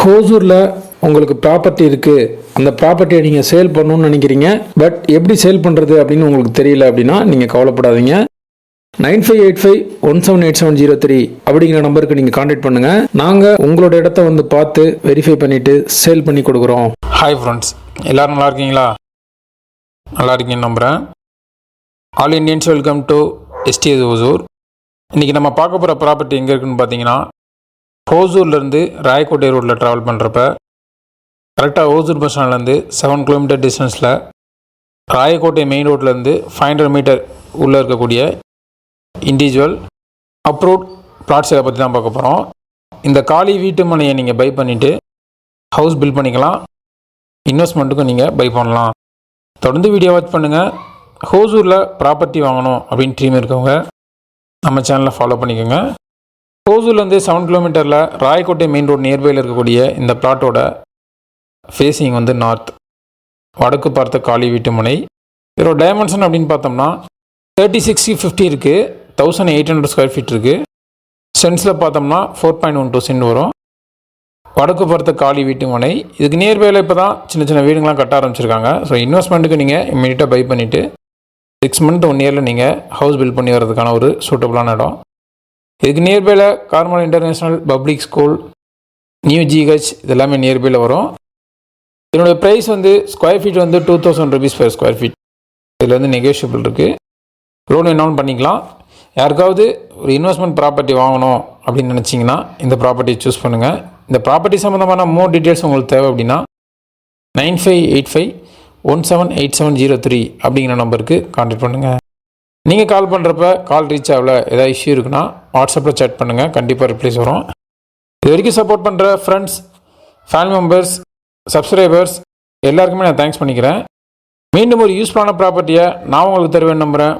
ஹோசூரில் உங்களுக்கு ப்ராப்பர்ட்டி இருக்குது அந்த ப்ராப்பர்ட்டியை நீங்கள் சேல் பண்ணணும்னு நினைக்கிறீங்க. பட் எப்படி சேல் பண்ணுறது அப்படின்னு உங்களுக்கு தெரியல அப்படின்னா நீங்கள் கவலைப்படாதீங்க. Nine five eight five one seven eight seven zero three அப்படிங்கிற நம்பருக்கு நீங்கள் காண்டாக்ட் பண்ணுங்கள் நாங்கள் உங்களோட இடத்த வந்து பார்த்து வெரிஃபை பண்ணிவிட்டு சேல் பண்ணி கொடுக்குறோம். ஹாய் ஃப்ரெண்ட்ஸ் எல்லோரும் நல்லா இருக்கீங்களா? நல்லா இருக்கீங்கன்னு நம்புகிறேன் all Indians welcome to STS Hosur இன்றைக்கி நம்ம பார்க்க போகிற ப்ராப்பர்ட்டி எங்கே இருக்குன்னு பார்த்தீங்கன்னா ஹோசூர்லேருந்து ராயக்கோட்டை ரோட்டில் ட்ராவல் பண்ணுறப்ப கரெக்டாக ஓசூர் பஸ் ஸ்டாண்ட்லேருந்து செவன் கிலோமீட்டர் டிஸ்டன்ஸில் ராயக்கோட்டை மெயின் ரோட்லேருந்து ஃபைவ் ஹண்ட்ரட் மீட்டர் உள்ளே இருக்கக்கூடிய இண்டிவிஜுவல் அப்ரூவ்ட் பிளாட் பற்றி தான் பார்க்க போகிறோம் இந்த காலி வீட்டு மனையை நீங்கள் பை பண்ணிவிட்டு ஹவுஸ் பில்ட் பண்ணிக்கலாம். இன்வெஸ்ட்மெண்ட்டுக்கும் நீங்கள் பை பண்ணலாம். தொடர்ந்து வீடியோ வாட்ச் பண்ணுங்கள் ஹோசூரில் ப்ராப்பர்ட்டி வாங்கணும் அப்படின்னு ட்ரீம் இருக்கவங்க நம்ம சேனலை ஃபாலோ பண்ணிக்கோங்க. ஹோசூர்லேருந்து செவன் கிலோமீட்டரில் ராயக்கோட்டை மெயின் ரோடு நியர்பையில் இருக்கக்கூடிய இந்த பிளாட்டோட ஃபேஸிங் வந்து நார்த் வடக்கு பார்த்த காலி வீட்டு முனை. இதோட டைமென்ஷன் அப்படின்னு பார்த்தோம்னா தேர்ட்டி சிக்ஸ்டி ஃபிஃப்டி இருக்குது thousand eight hundred square feet இருக்குது சென்ஸில் பார்த்தோம்னா four point one two cent வரும். வடக்கு பார்த்த காலி வீட்டு முனை. இதுக்கு நியர்பையில் இப்போ தான் சின்ன சின்ன வீடுங்களாம் கட்ட ஆரம்பிச்சிருக்காங்க. ஸோ இன்வெஸ்ட்மெண்ட்டுக்கு நீங்கள் இம்மீடியட்டாக பை பண்ணிவிட்டு சிக்ஸ் மந்த் ஒன் இயரில் நீங்கள் ஹவுஸ் பில்ட் பண்ணி வரதுக்கான ஒரு சூட்டபுளான இடம். இதுக்கு நியர்பையில் Carmel international public school new GH இது எல்லாமே நியர்பையில் வரும். இதனுடைய ப்ரைஸ் வந்து ஸ்கொயர் ஃபீட் வந்து two thousand rupees per square feet இதில் வந்து நெகோஷியபிள் இருக்குது லோன் என்னவும் பண்ணிக்கலாம். யாருக்காவது ஒரு இன்வெஸ்ட்மெண்ட் ப்ராப்பர்ட்டி வாங்கணும் அப்படின்னு நினச்சிங்கன்னா இந்த ப்ராப்பர்ட்டியை சூஸ் பண்ணுங்கள் இந்த ப்ராப்பர்ட்டி சம்மந்தமான மோர் டீட்டெயில்ஸ் உங்களுக்கு தேவை அப்படின்னா nine five eight five one seven eight seven zero three அப்படிங்கிற நம்பருக்கு கான்டாக்ட் பண்ணுங்கள் நீங்கள் கால் பண்ணுறப்ப கால் ரீச் ஆகல ஏதாவது இஷ்யூ இருக்குன்னா வாட்ஸ்அப்பில் சேட் பண்ணுங்கள் கண்டிப்பாக ரிப்ளைஸ் வரும். இது வரைக்கும் சப்போர்ட் பண்ணுற ஃப்ரெண்ட்ஸ் ஃபேமிலி மெம்பர்ஸ் சப்ஸ்கிரைபர்ஸ் எல்லாருக்குமே நான் தேங்க்ஸ் பண்ணிக்கிறேன். மீண்டும் ஒரு யூஸ்ஃபுல்லான ப்ராப்பர்ட்டியை நான் உங்களுக்கு தருவேன் நம்புகிறேன்